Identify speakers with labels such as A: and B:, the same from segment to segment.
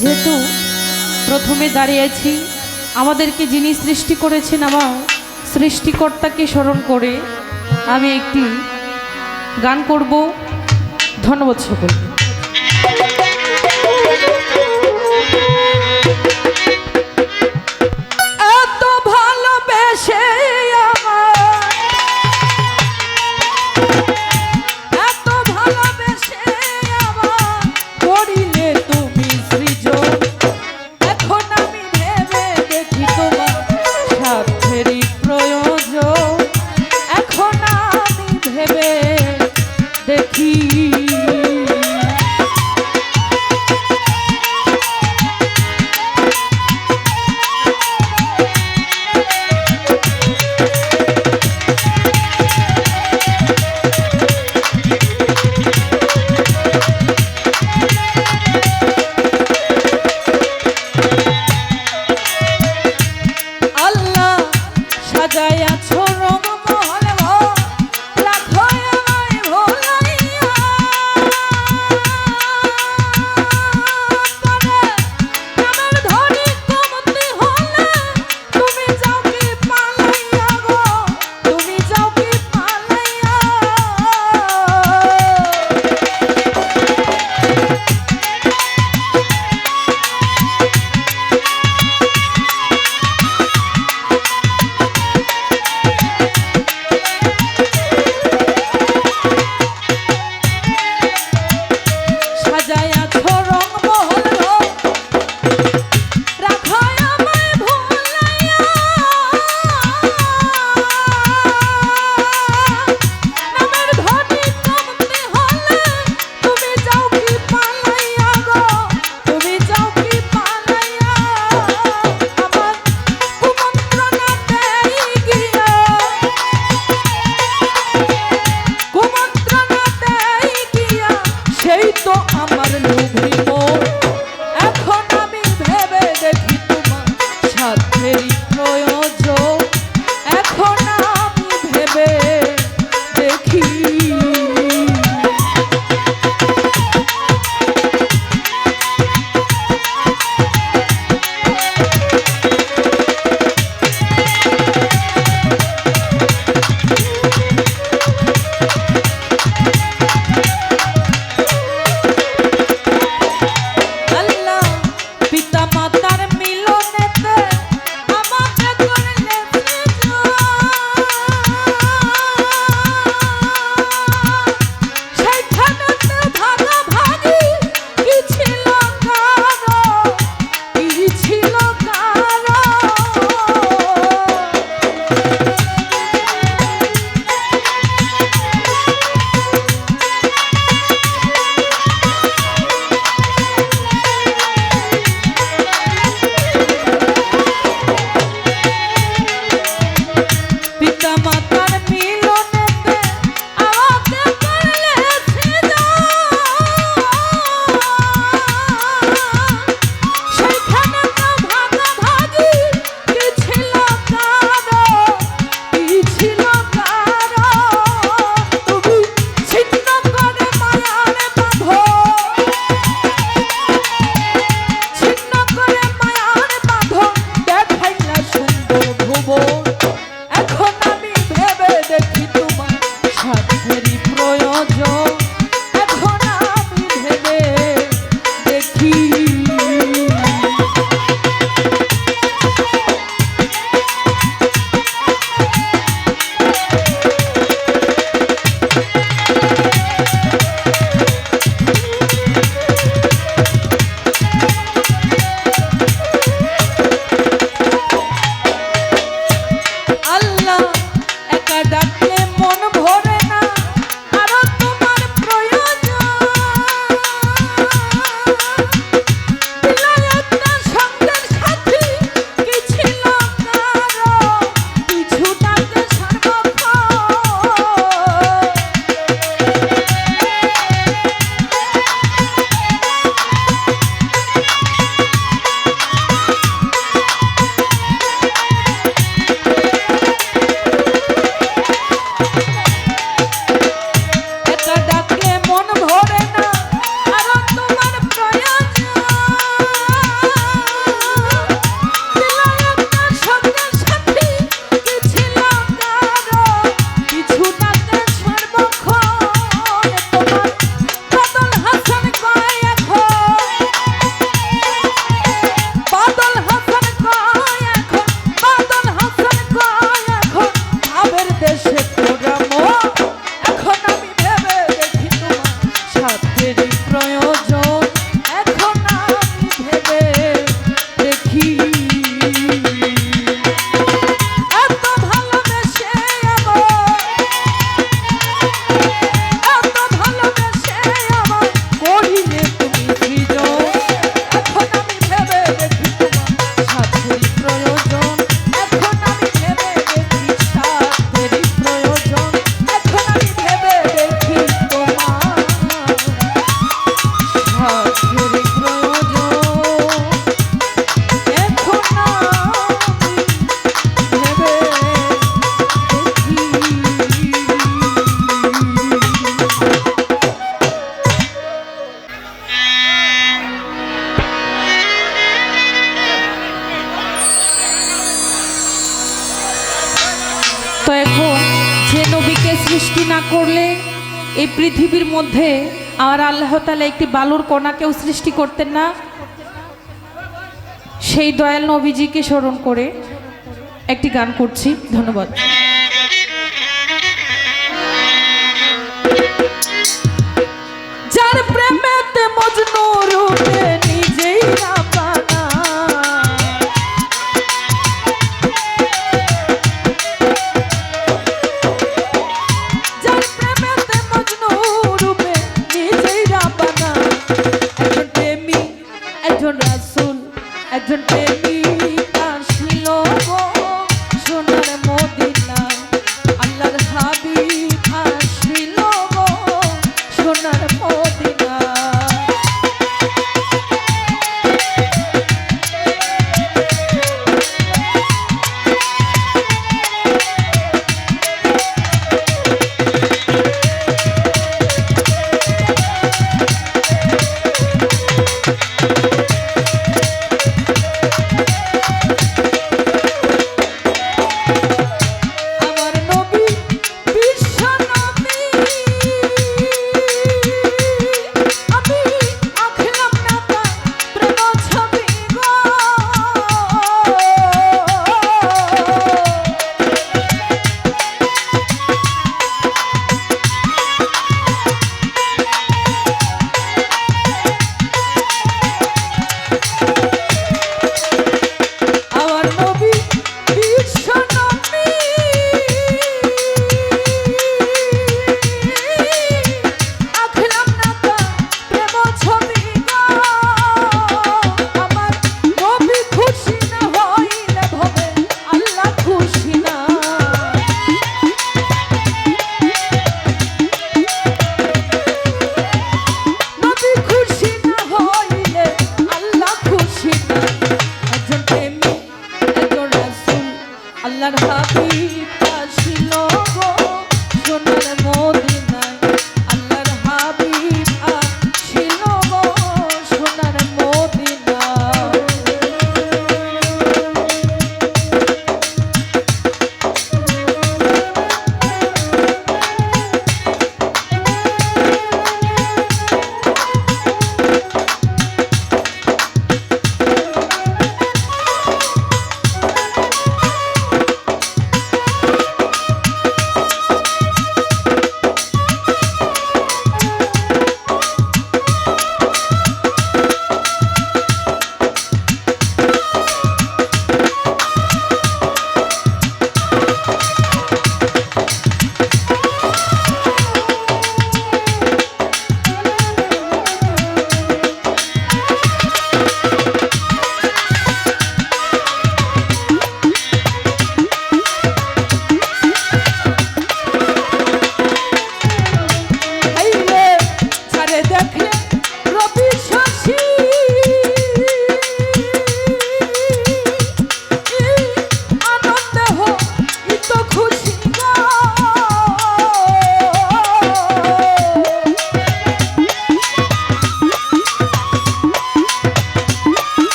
A: যেহেতু প্রথমে দাঁড়িয়েছি, আমাদেরকে যিনি সৃষ্টি করেছেন আমার সৃষ্টিকর্তাকে স্মরণ করে আমি একটি গান করব। ধন্যবাদ সকলকে। এই পৃথিবীর মধ্যে আর আল্লাহ তালা একটি বালুর কণাকেও সৃষ্টি করতেন না। সেই দয়াল নবীজিকে স্মরণ করে একটি গান করছি। ধন্যবাদ। যার প্রেমেতে মজনু রূপে কাশিল গো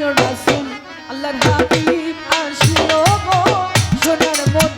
A: আল্লাহর আল্লাহ আসলো গো সোনার মধ্যে